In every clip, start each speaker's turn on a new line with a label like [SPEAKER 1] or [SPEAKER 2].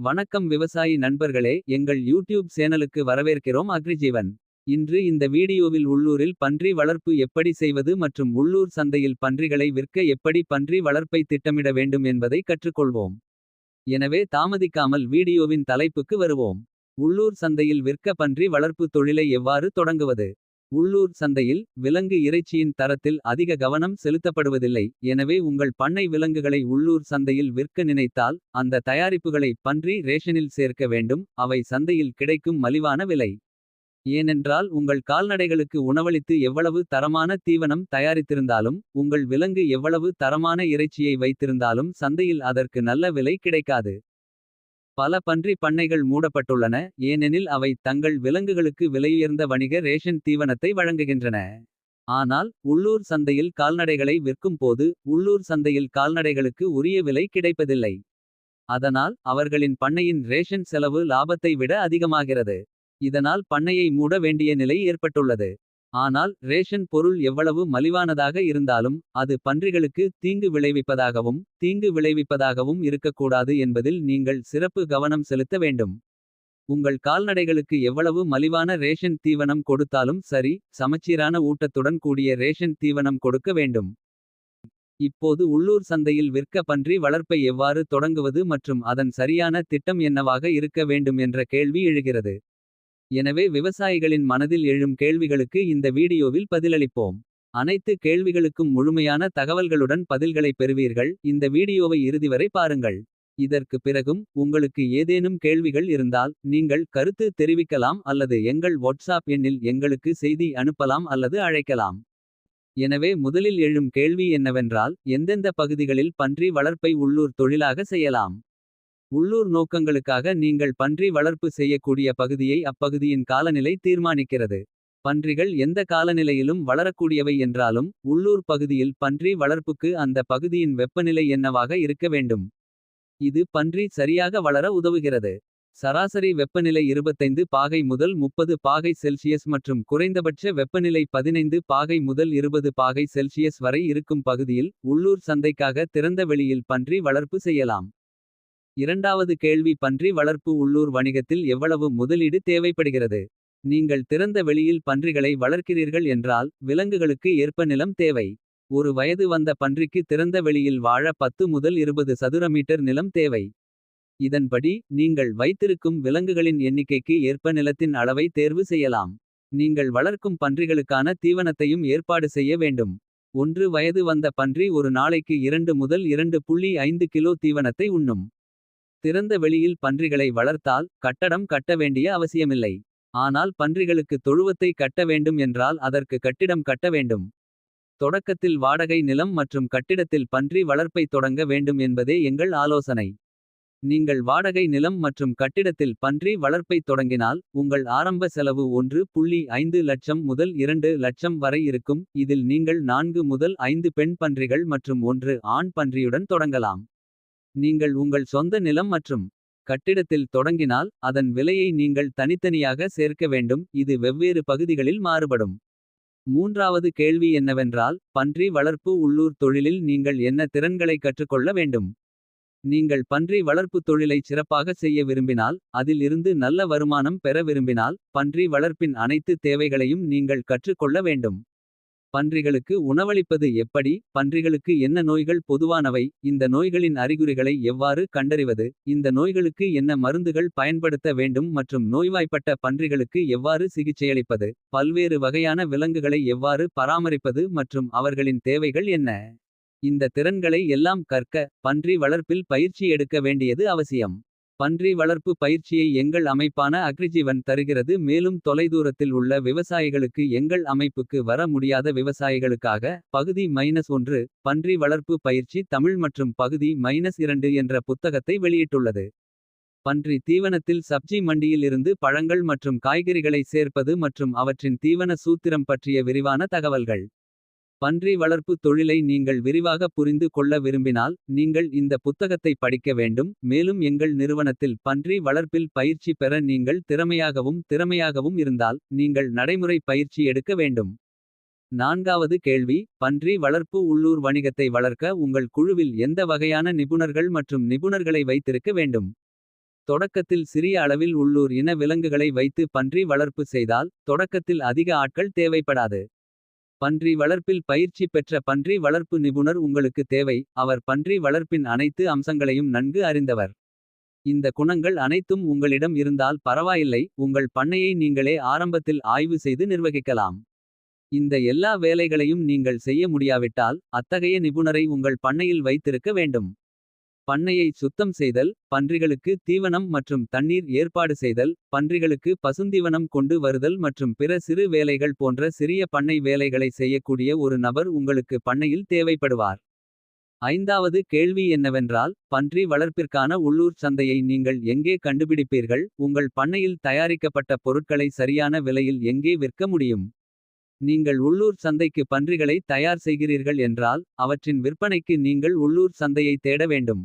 [SPEAKER 1] வணக்கம் விவசாயி நண்பர்களே எங்கள் யூடியூப் சேனலுக்கு வரவேற்கிறோம் அக்ரிஜீவன். இன்று இந்த வீடியோவில் உள்ளூரில் பன்றி வளர்ப்பு எப்படி செய்வது மற்றும் உள்ளூர் சந்தையில் பன்றிகளை விற்க எப்படி பன்றி வளர்ப்பை திட்டமிட வேண்டும் என்பதை கற்றுக்கொள்வோம். எனவே தாமதிக்காமல் வீடியோவின் தலைப்புக்கு வருவோம். உள்ளூர் சந்தையில் விற்க பன்றி வளர்ப்பு தொழிலை எவ்வாறு தொடங்குவது. உள்ளூர் சந்தையில் விலங்கு இறைச்சியின் தரத்தில் அதிக கவனம் செலுத்தப்படுவதில்லை. எனவே உங்கள் பண்ணை விலங்குகளை உள்ளூர் சந்தையில் விற்க நினைத்தால். அந்த தயாரிப்புகளை பன்றி ரேஷனில் சேர்க்க வேண்டும். அவை சந்தையில் கிடைக்கும் மலிவான விலை. ஏனென்றால் உங்கள் கால்நடைகளுக்கு உணவளித்து எவ்வளவு தரமான தீவனம் தயாரித்திருந்தாலும். உங்கள் விலங்கு எவ்வளவு தரமான இறைச்சியை வைத்திருந்தாலும். சந்தையில் அதற்கு நல்ல விலை கிடைக்காது. பல பன்றி பண்ணைகள் மூடப்பட்டுள்ளன. ஏனெனில் அவை தங்கள் விலங்குகளுக்கு விலையுயர்ந்த வணிக ரேஷன் தீவனத்தை வழங்குகின்றன. ஆனால் உள்ளூர் சந்தையில் கால்நடைகளை விற்கும் போது. உள்ளூர் சந்தையில் கால்நடைகளுக்கு உரிய விலை கிடைப்பதில்லை. அதனால் அவர்களின் பண்ணையின் ரேஷன் செலவு லாபத்தை விட அதிகமாகிறது. இதனால் பண்ணையை மூட வேண்டிய நிலை ஏற்பட்டுள்ளது. ஆனால் ரேஷன் பொருள் எவ்வளவு மலிவானதாக இருந்தாலும். அது பன்றிகளுக்கு தீங்கு விளைவிப்பதாகவும். தீங்கு விளைவிப்பதாகவும் இருக்கக்கூடாது என்பதில் நீங்கள் சிறப்பு கவனம் செலுத்த வேண்டும். உங்கள் கால்நடைகளுக்கு எவ்வளவு மலிவான ரேஷன் தீவனம் கொடுத்தாலும் சரி. சமச்சீரான ஊட்டத்துடன் கூடிய ரேஷன் தீவனம் கொடுக்க வேண்டும். இப்போது உள்ளூர் சந்தையில் விற்க பன்றி வளர்ப்பை எவ்வாறு தொடங்குவது மற்றும் அதன் சரியான திட்டம் என்னவாக இருக்க வேண்டும் என்ற கேள்வி எழுகிறது. எனவே விவசாயிகளின் மனதில் எழும் கேள்விகளுக்கு இந்த வீடியோவில் பதிலளிப்போம். அனைத்து கேள்விகளுக்கும் முழுமையான தகவல்களுடன் பதில்களை பெறுவீர்கள். இந்த வீடியோவை இறுதிவரை பாருங்கள். இதற்கு பிறகும் உங்களுக்கு ஏதேனும் கேள்விகள் இருந்தால். நீங்கள் கருத்து தெரிவிக்கலாம் அல்லது எங்கள் வாட்ஸ்ஆப் எண்ணில் எங்களுக்கு செய்தி அனுப்பலாம் அல்லது அழைக்கலாம். எனவே முதலில் எழும் கேள்வி என்னவென்றால். எந்தெந்த பகுதிகளில் பன்றி வளர்ப்பை உள்ளூர் தொழிலாக செய்யலாம். உள்ளூர் நோக்கங்களுக்காக நீங்கள் பன்றி வளர்ப்பு செய்யக்கூடிய பகுதியை அப்பகுதியின் காலநிலை தீர்மானிக்கிறது. பன்றிகள் எந்த காலநிலையிலும் வளரக்கூடியவை என்றாலும். உள்ளூர் பகுதியில் பன்றி வளர்ப்புக்கு அந்த பகுதியின் வெப்பநிலை என்னவாக இருக்க வேண்டும். இது பன்றி சரியாக வளர உதவுகிறது. சராசரி வெப்பநிலை 25 பாகை முதல் 30 பாகை செல்சியஸ் மற்றும் குறைந்தபட்ச வெப்பநிலை 15 பாகை முதல் 20 பாகை செல்சியஸ் வரை இருக்கும் பகுதியில். உள்ளூர் சந்தைக்காக திறந்த வெளியில் பன்றி வளர்ப்பு செய்யலாம். இரண்டாவது கேள்வி பன்றி வளர்ப்பு உள்ளூர் வணிகத்தில் எவ்வளவு முதலீடு தேவைப்படுகிறது. நீங்கள் திறந்த வெளியில் பன்றிகளை வளர்க்கிறீர்கள் என்றால். விலங்குகளுக்கு ஏற்ப நிலம் தேவை. ஒரு வயது வந்த பன்றிக்கு திறந்த வெளியில் வாழ 10 முதல் 20 சதுர மீட்டர் நிலம் தேவை. இதன்படி நீங்கள் வைத்திருக்கும் விலங்குகளின் எண்ணிக்கைக்கு ஏற்ப நிலத்தின் அளவை தேர்வு செய்யலாம். நீங்கள் வளர்க்கும் பன்றிகளுக்கான தீவனத்தையும் ஏற்பாடு செய்ய வேண்டும். ஒன்று வயது வந்த பன்றி ஒரு நாளைக்கு 2 முதல் 2.5 கிலோ தீவனத்தை உண்ணும். திறந்த வெளியில் பன்றிகளை வளர்த்தால் கட்டடம் கட்ட வேண்டிய அவசியமில்லை. ஆனால் பன்றிகளுக்கு தொழுவத்தை கட்ட வேண்டும் என்றால் அதற்கு கட்டிடம் கட்ட வேண்டும். தொடக்கத்தில் வாடகை நிலம் மற்றும் கட்டிடத்தில் பன்றி வளர்ப்பை தொடங்க வேண்டும் என்பதே எங்கள் ஆலோசனை. நீங்கள் வாடகை நிலம் மற்றும் கட்டிடத்தில் பன்றி வளர்ப்பை தொடங்கினால். உங்கள் ஆரம்ப செலவு 1.5 லட்சம் முதல் இரண்டு லட்சம் வரை இருக்கும். இதில் நீங்கள் நான்கு முதல் ஐந்து பெண் பன்றிகள் மற்றும் ஒன்று ஆண் பன்றியுடன் தொடங்கலாம். நீங்கள் உங்கள் சொந்த நிலம் மற்றும் கட்டிடத்தில் தொடங்கினால். அதன் விலையை நீங்கள் தனித்தனியாக சேர்க்க வேண்டும். இது வெவ்வேறு பகுதிகளில் மாறுபடும். மூன்றாவது கேள்வி என்னவென்றால். பன்றி வளர்ப்பு உள்ளூர் தொழிலில் நீங்கள் என்ன திறன்களை கற்றுக்கொள்ள வேண்டும். நீங்கள் பன்றி வளர்ப்பு தொழிலை சிறப்பாக செய்ய விரும்பினால். அதில் இருந்து நல்ல வருமானம் பெற விரும்பினால். பன்றி வளர்ப்பின் அனைத்து தேவைகளையும் நீங்கள் கற்றுக்கொள்ள வேண்டும். பன்றிகளுக்கு உணவளிப்பது எப்படி பன்றிகளுக்கு என்ன நோய்கள் பொதுவானவை. இந்த நோய்களின் அறிகுறிகளை எவ்வாறு கண்டறிவது. இந்த நோய்களுக்கு என்ன மருந்துகள் பயன்படுத்த வேண்டும் மற்றும் நோய்வாய்ப்பட்ட பன்றிகளுக்கு எவ்வாறு சிகிச்சையளிப்பது. பல்வேறு வகையான விலங்குகளை எவ்வாறு பராமரிப்பது மற்றும் அவர்களின் தேவைகள் என்ன. இந்த திறன்களை எல்லாம் கற்க பன்றி வளர்ப்பில் பயிற்சி எடுக்க வேண்டியது அவசியம். பன்றி வளர்ப்பு பயிற்சியை எங்கள் அமைப்பான அக்ரிஜீவன் தருகிறது. மேலும் தொலைதூரத்தில் உள்ள விவசாயிகளுக்கு எங்கள் அமைப்புக்கு வர முடியாத விவசாயிகளுக்காக. பகுதி மைனஸ் ஒன்று பன்றி வளர்ப்பு பயிற்சி தமிழ் மற்றும் பகுதி மைனஸ் இரண்டு என்ற புத்தகத்தை வெளியிட்டுள்ளது. பன்றி தீவனத்தில் சப்ஜி மண்டியில் இருந்து பழங்கள் மற்றும் காய்கறிகளை சேர்ப்பது மற்றும் அவற்றின் தீவன சூத்திரம் பற்றிய விரிவான தகவல்கள். பன்றி வளர்ப்பு தொழிலை நீங்கள் விரிவாக புரிந்து கொள்ள விரும்பினால். நீங்கள் இந்த புத்தகத்தை படிக்க வேண்டும். மேலும் எங்கள் நிறுவனத்தில் பன்றி வளர்ப்பில் பயிற்சி பெற நீங்கள் திறமையாகவும் திறமையாகவும் இருந்தால். நீங்கள் நடைமுறை பயிற்சி எடுக்க வேண்டும். நான்காவது கேள்வி பன்றி வளர்ப்பு உள்ளூர் வணிகத்தை வளர்க்க உங்கள் குழுவில் எந்த வகையான நிபுணர்கள் மற்றும் நிபுணர்களை வைத்திருக்க வேண்டும். தொடக்கத்தில் சிறிய அளவில் உள்ளூர் இன விலங்குகளை வைத்து பன்றி வளர்ப்பு செய்தால். தொடக்கத்தில் அதிக ஆட்கள் தேவைப்படாது. பன்றி வளர்ப்பில் பயிற்சி பெற்ற பன்றி வளர்ப்பு நிபுணர் உங்களுக்கு தேவை. அவர் பன்றி வளர்ப்பின் அனைத்து அம்சங்களையும் நன்கு அறிந்தவர். இந்த குணங்கள் அனைத்தும் உங்களிடம் இருந்தால் பரவாயில்லை. உங்கள் பண்ணையை நீங்களே ஆரம்பத்தில் ஆய்வு செய்து நிர்வகிக்கலாம். இந்த எல்லா வேலைகளையும் நீங்கள் செய்ய முடியாவிட்டால். அத்தகைய நிபுணரை உங்கள் பண்ணையில் வைத்திருக்க வேண்டும். பண்ணையை சுத்தம் செய்தல் பன்றிகளுக்கு தீவனம் மற்றும் தண்ணீர் ஏற்பாடு செய்தல். பன்றிகளுக்கு பசுந்தீவனம் கொண்டு வருதல் மற்றும் பிற சிறு வேலைகள் போன்ற சிறிய பண்ணை வேலைகளை செய்யக்கூடிய ஒரு நபர் உங்களுக்கு பண்ணையில் தேவைப்படுவார். ஐந்தாவது கேள்வி என்னவென்றால் பன்றி வளர்ப்பிற்கான உள்ளூர் சந்தையை நீங்கள் எங்கே கண்டுபிடிப்பீர்கள். உங்கள் பண்ணையில் தயாரிக்கப்பட்ட பொருட்களை சரியான விலையில் எங்கே விற்க முடியும். நீங்கள் உள்ளூர் சந்தைக்கு பன்றிகளை தயார் செய்கிறீர்கள் என்றால். அவற்றின் விற்பனைக்கு நீங்கள் உள்ளூர் சந்தையை தேட வேண்டும்.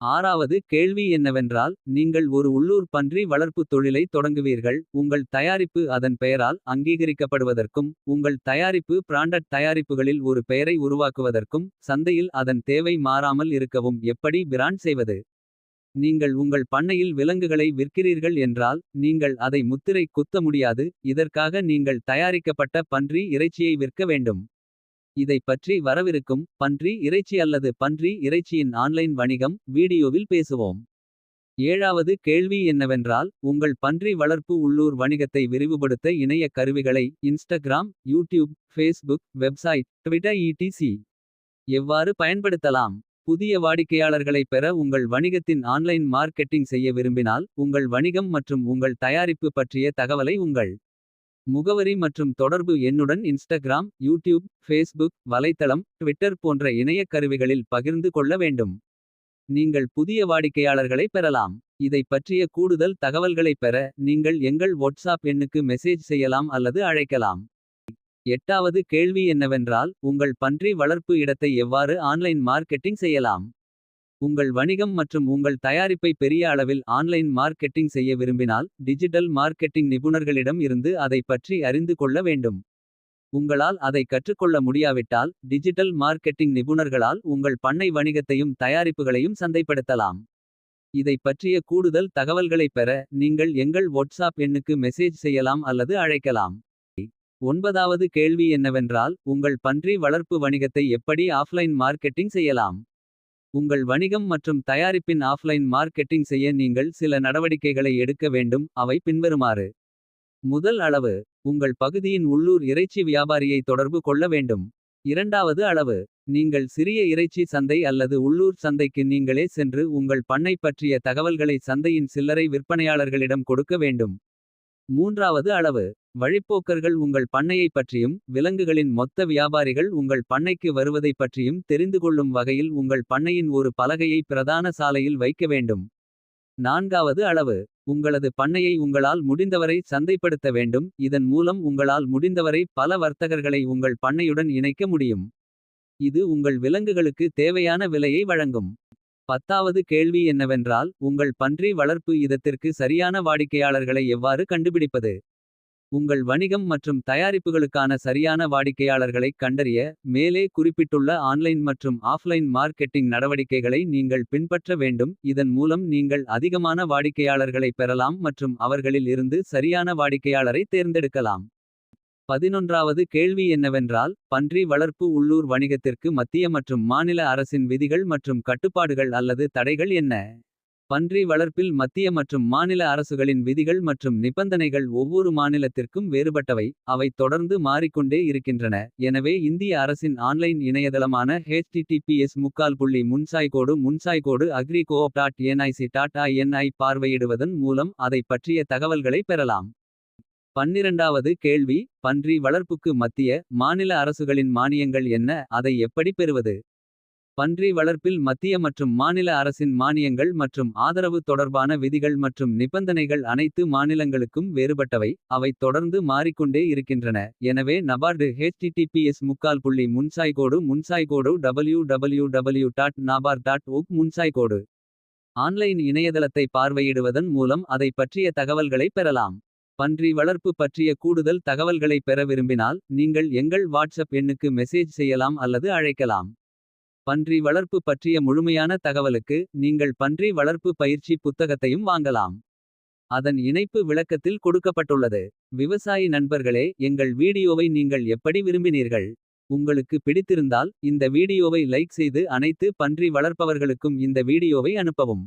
[SPEAKER 1] ஆறாவது கேள்வி என்னவென்றால் நீங்கள் ஒரு உள்ளூர் பன்றி வளர்ப்பு தொழிலை தொடங்குவீர்கள். உங்கள் தயாரிப்பு அதன் பெயரால் அங்கீகரிக்கப்படுவதற்கும். உங்கள் தயாரிப்பு பிராண்டட் தயாரிப்புகளில் ஒரு பெயரை உருவாக்குவதற்கும். சந்தையில் அதன் தேவை மாறாமல் இருக்கவும் எப்படி பிராண்ட் செய்வது. நீங்கள் உங்கள் பண்ணையில் விலங்குகளை விற்கிறீர்கள் என்றால். நீங்கள் அதை முத்திரை குத்த முடியாது இதற்காக நீங்கள் தயாரிக்கப்பட்ட பன்றி இறைச்சியை விற்க வேண்டும். இதைப் பற்றி வரவிருக்கும் பன்றி இறைச்சி அல்லது பன்றி இறைச்சியின் ஆன்லைன் வணிகம். வீடியோவில் பேசுவோம். ஏழாவது கேள்வி என்னவென்றால் உங்கள் பன்றி வளர்ப்பு உள்ளூர் வணிகத்தை விரிவுபடுத்த இணைய கருவிகளை. Instagram YouTube Facebook website Twitter ETC. எவ்வாறு பயன்படுத்தலாம். புதிய வாடிக்கையாளர்களை பெற உங்கள் வணிகத்தின் ஆன்லைன் மார்க்கெட்டிங் செய்ய விரும்பினால். உங்கள் வணிகம் மற்றும் உங்கள் தயாரிப்பு பற்றிய தகவலை உங்கள். முகவரி மற்றும் தொடர்பு எண்ணுடன் இன்ஸ்டகிராம் யூடியூப் ஃபேஸ்புக் வலைத்தளம் ட்விட்டர் போன்ற இணையக் கருவிகளில் பகிர்ந்து கொள்ள வேண்டும். நீங்கள் புதிய வாடிக்கையாளர்களை பெறலாம். இதைப் பற்றிய கூடுதல் தகவல்களைப் பெற. நீங்கள் எங்கள் வாட்ஸ்ஆப் எண்ணுக்கு மெசேஜ் செய்யலாம் அல்லது அழைக்கலாம். எட்டாவது கேள்வி என்னவென்றால் உங்கள் பன்றி வளர்ப்பு இடத்தை எவ்வாறு ஆன்லைன் மார்க்கெட்டிங் செய்யலாம். உங்கள் வணிகம் மற்றும் உங்கள் தயாரிப்பை பெரிய அளவில் ஆன்லைன் மார்க்கெட்டிங் செய்ய விரும்பினால். டிஜிட்டல் மார்க்கெட்டிங் நிபுணர்களிடம் இருந்து அதைப் பற்றி அறிந்து கொள்ள வேண்டும். உங்களால் அதை கற்றுக்கொள்ள முடியாவிட்டால். டிஜிட்டல் மார்க்கெட்டிங் நிபுணர்களால் உங்கள் பண்ணை வணிகத்தையும் தயாரிப்புகளையும் சந்தைப்படுத்தலாம். இதைப் பற்றிய கூடுதல் தகவல்களைப் பெற. நீங்கள் எங்கள் வாட்ஸ்அப் எண்ணுக்கு மெசேஜ் செய்யலாம் அல்லது அழைக்கலாம். ஒன்பதாவது கேள்வி என்னவென்றால் உங்கள் பன்றி வளர்ப்பு வணிகத்தை எப்படி ஆஃப்லைன் மார்க்கெட்டிங் செய்யலாம். உங்கள் வணிகம் மற்றும் தயாரிப்பின் ஆஃப்லைன் மார்க்கெட்டிங் செய்ய நீங்கள் சில நடவடிக்கைகளை எடுக்க வேண்டும் அவை பின்வருமாறு. முதல் அளவு உங்கள் பகுதியின் உள்ளூர் இறைச்சி வியாபாரியை தொடர்பு கொள்ள வேண்டும். இரண்டாவது அளவு நீங்கள் சிறிய இறைச்சி சந்தை அல்லது உள்ளூர் சந்தைக்கு நீங்களே சென்று உங்கள் பண்ணை பற்றிய தகவல்களை சந்தையின் சில்லறை விற்பனையாளர்களிடம் கொடுக்க வேண்டும். மூன்றாவது அளவு வழிப்போக்கர்கள் உங்கள் பண்ணையைப் பற்றியும். விலங்குகளின் மொத்த வியாபாரிகள் உங்கள் பண்ணைக்கு வருவதைப் பற்றியும். தெரிந்துகொள்ளும் வகையில் உங்கள் பண்ணையின் ஒரு பலகையை பிரதான சாலையில் வைக்க வேண்டும். நான்காவது அளவு உங்களது பண்ணையை உங்களால் முடிந்தவரை சந்தைப்படுத்த வேண்டும். இதன் மூலம் உங்களால் முடிந்தவரை பல வர்த்தகர்களை உங்கள் பண்ணையுடன் இணைக்க முடியும். இது உங்கள் விலங்குகளுக்கு தேவையான விலையை வழங்கும். பத்தாவது கேள்வி என்னவென்றால் உங்கள் பன்றி வளர்ப்பு இதத்திற்கு சரியான வாடிக்கையாளர்களை எவ்வாறு கண்டுபிடிப்பது. உங்கள் வணிகம் மற்றும் தயாரிப்புகளுக்கான சரியான வாடிக்கையாளர்களைக் கண்டறிய. மேலே குறிப்பிட்டுள்ள ஆன்லைன் மற்றும் ஆஃப்லைன் மார்க்கெட்டிங் நடவடிக்கைகளை நீங்கள் பின்பற்ற வேண்டும். இதன் மூலம் நீங்கள் அதிகமான வாடிக்கையாளர்களைப் பெறலாம் மற்றும் அவர்களில் இருந்து சரியான வாடிக்கையாளரை தேர்ந்தெடுக்கலாம். பதினொன்றாவது கேள்வி என்னவென்றால் பன்றி வளர்ப்பு உள்ளூர் வணிகத்திற்கு மத்திய மற்றும் மாநில அரசின் விதிகள் மற்றும் கட்டுப்பாடுகள் அல்லது தடைகள் என்ன. பன்றி வளர்ப்பில் மத்திய மற்றும் மாநில அரசுகளின் விதிகள் மற்றும் நிபந்தனைகள் ஒவ்வொரு மாநிலத்திற்கும் வேறுபட்டவை. அவை தொடர்ந்து மாறிக்கொண்டே இருக்கின்றன. எனவே இந்திய அரசின் ஆன்லைன் இணையதளமான ஹெச்டிடிபிஎஸ் முக்கால் புள்ளி முன்சாய்கோடு முன்சாய்கோடு agricoop dot NIC dot IN பார்வையிடுவதன் மூலம் அதைப் பற்றிய தகவல்களை பெறலாம். பன்னிரண்டாவது கேள்வி பன்றி வளர்ப்புக்கு மத்திய மாநில அரசுகளின் மானியங்கள் என்ன அதை எப்படி பெறுவது. பன்றி வளர்ப்பில் மத்திய மற்றும் மாநில அரசின் மானியங்கள் மற்றும் ஆதரவு தொடர்பான விதிகள் மற்றும் நிபந்தனைகள் அனைத்து மாநிலங்களுக்கும் வேறுபட்டவை. அவை தொடர்ந்து மாறிக்கொண்டே இருக்கின்றன. எனவே நபார்டு ஹெச்டிடிபிஎஸ் முக்கால் புள்ளி முன்சாய்கோடு முன்சாய்கோடு www dot NABARD dot org முன்சாய்கோடு. Online இணையதளத்தை பார்வையிடுவதன் மூலம் அதைப் பற்றிய தகவல்களை பெறலாம். பன்றி வளர்ப்பு பற்றிய கூடுதல் தகவல்களை பெற விரும்பினால். நீங்கள் எங்கள் வாட்ஸ்அப் எண்ணுக்கு மெசேஜ் செய்யலாம் அல்லது அழைக்கலாம். பன்றி வளர்ப்பு பற்றிய முழுமையான தகவலுக்கு. நீங்கள் பன்றி வளர்ப்பு பயிற்சி புத்தகத்தையும் வாங்கலாம். அதன் இணைப்பு விளக்கத்தில் கொடுக்கப்பட்டுள்ளது. விவசாயி நண்பர்களே எங்கள் வீடியோவை நீங்கள் எப்படி விரும்பினீர்கள். உங்களுக்கு பிடித்திருந்தால் இந்த வீடியோவை லைக் செய்து அனைத்து பன்றி வளர்ப்பவர்களுக்கும் இந்த வீடியோவை அனுப்பவும்.